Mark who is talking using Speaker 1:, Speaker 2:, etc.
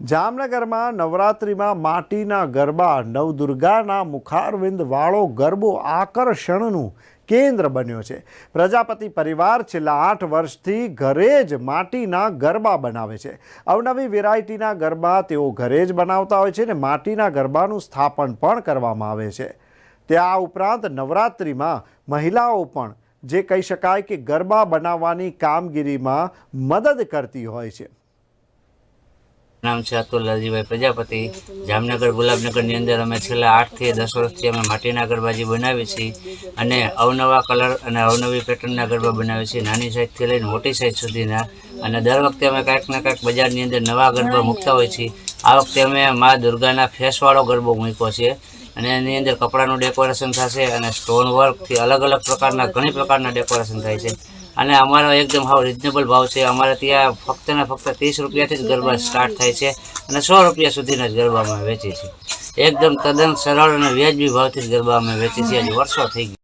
Speaker 1: જામનગરમાં નવરાત્રિમાં માટીના ગરબા, નવદુર્ગાના મુખારવિંદ વાળો ગરબો આકર્ષણનું કેન્દ્ર બન્યો છે. પ્રજાપતિ પરિવાર છેલ્લા આઠ વર્ષથી ઘરે જ માટીના ગરબા બનાવે છે. અવનવી વેરાયટીના ગરબા તેઓ ઘરે જ બનાવતા હોય છે ને માટીના ગરબાનું સ્થાપન પણ કરવામાં આવે છે. તે આ ઉપરાંત નવરાત્રિમાં મહિલાઓ પણ, જે કહી શકાય કે ગરબા બનાવવાની કામગીરીમાં મદદ કરતી હોય છે.
Speaker 2: નામ છે અતુલ લાલજીભાઈ પ્રજાપતિ. જામનગર ગુલાબનગરની અંદર અમે છેલ્લા આઠથી દસ વર્ષથી અમે માટીના ગરબાજી બનાવીએ છીએ અને અવનવા કલર અને અવનવી પેટર્નના ગરબા બનાવીએ છીએ. નાની સાઇઝથી લઈને મોટી સાઇઝ સુધીના. અને દર વખતે અમે કાંઈક ને કાંઈક બજારની અંદર નવા ગરબા મૂકતા હોઈએ છીએ. આ વખતે અમે મા દુર્ગાના ફેસવાળો ગરબો મૂક્યો છે અને એની અંદર કપડાનું ડેકોરેશન થશે અને સ્ટોન વર્કથી અલગ અલગ પ્રકારના ઘણી પ્રકારના ડેકોરેશન થાય છે. અને અમારો એકદમ હાવ રિઝનેબલ ભાવ છે. અમારે ત્યાં ફક્ત ને ફક્ત ત્રીસ રૂપિયાથી જ ગરબા સ્ટાર્ટ થાય છે અને સો રૂપિયા સુધીના જ ગરબા અમે વેચીએ છીએ એકદમ તદ્દન સરળ અને વ્યાજબી ભાવથી જ ગરબા અમે વેચીએ છીએ હજી વર્ષો થઈ ગયા.